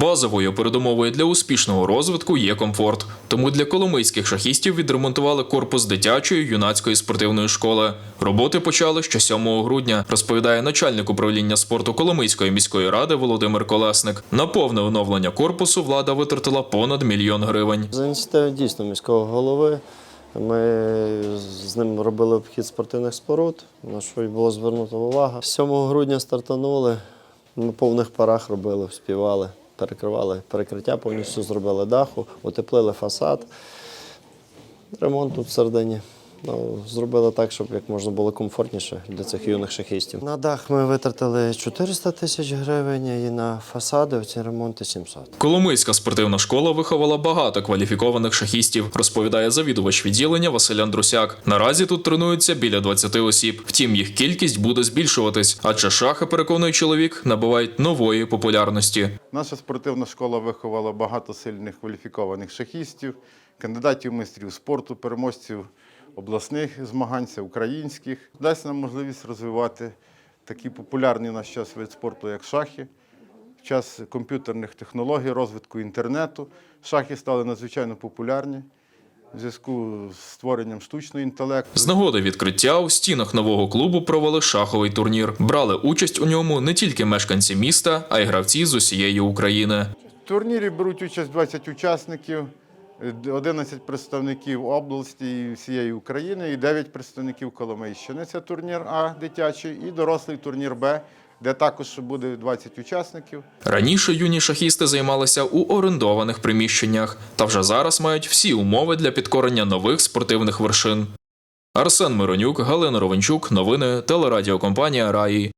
Базовою передумовою для успішного розвитку є комфорт. Тому для коломийських шахістів відремонтували корпус дитячої юнацької спортивної школи. Роботи почали ще 7 грудня, розповідає начальник управління спорту Коломийської міської ради Володимир Колесник. На повне оновлення корпусу влада витратила понад мільйон гривень. За ініціативою дійсно міського голови ми з ним робили обхід спортивних споруд, на що й було звернуто увага. 7 грудня стартанули, на повних парах робили, співали, перекривали перекриття, повністю зробили даху, утеплили фасад. Ремонт тут всередині. Ну, зробили так, щоб як можна було комфортніше для цих юних шахістів. На дах ми витратили 400 тисяч гривень і на фасади в ці ремонти 700. Коломийська спортивна школа виховала багато кваліфікованих шахістів, розповідає завідувач відділення Василь Андрусяк. Наразі тут тренуються біля 20 осіб. Втім, їх кількість буде збільшуватись, адже шахи, переконує чоловік, набувають нової популярності. Наша спортивна школа виховала багато сильних кваліфікованих шахістів, кандидатів майстрів спорту, переможців обласних змагань, українських. Дасть нам можливість розвивати такий популярний в наш час вид спорту, як шахи. В час комп'ютерних технологій, розвитку інтернету шахи стали надзвичайно популярні в зв'язку з створенням штучного інтелекту. З нагоди відкриття у стінах нового клубу провели шаховий турнір. Брали участь у ньому не тільки мешканці міста, а й гравці з усієї України. В турнірі беруть участь 20 учасників, 11 представників області і всієї України і 9 представників Коломийщини. Це турнір А дитячий і дорослий турнір Б, де також буде 20 учасників. Раніше юні шахісти займалися у орендованих приміщеннях, та вже зараз мають всі умови для підкорення нових спортивних вершин. Арсен Миронюк, Галина Ровенчук, новини телерадіокомпанія Раї.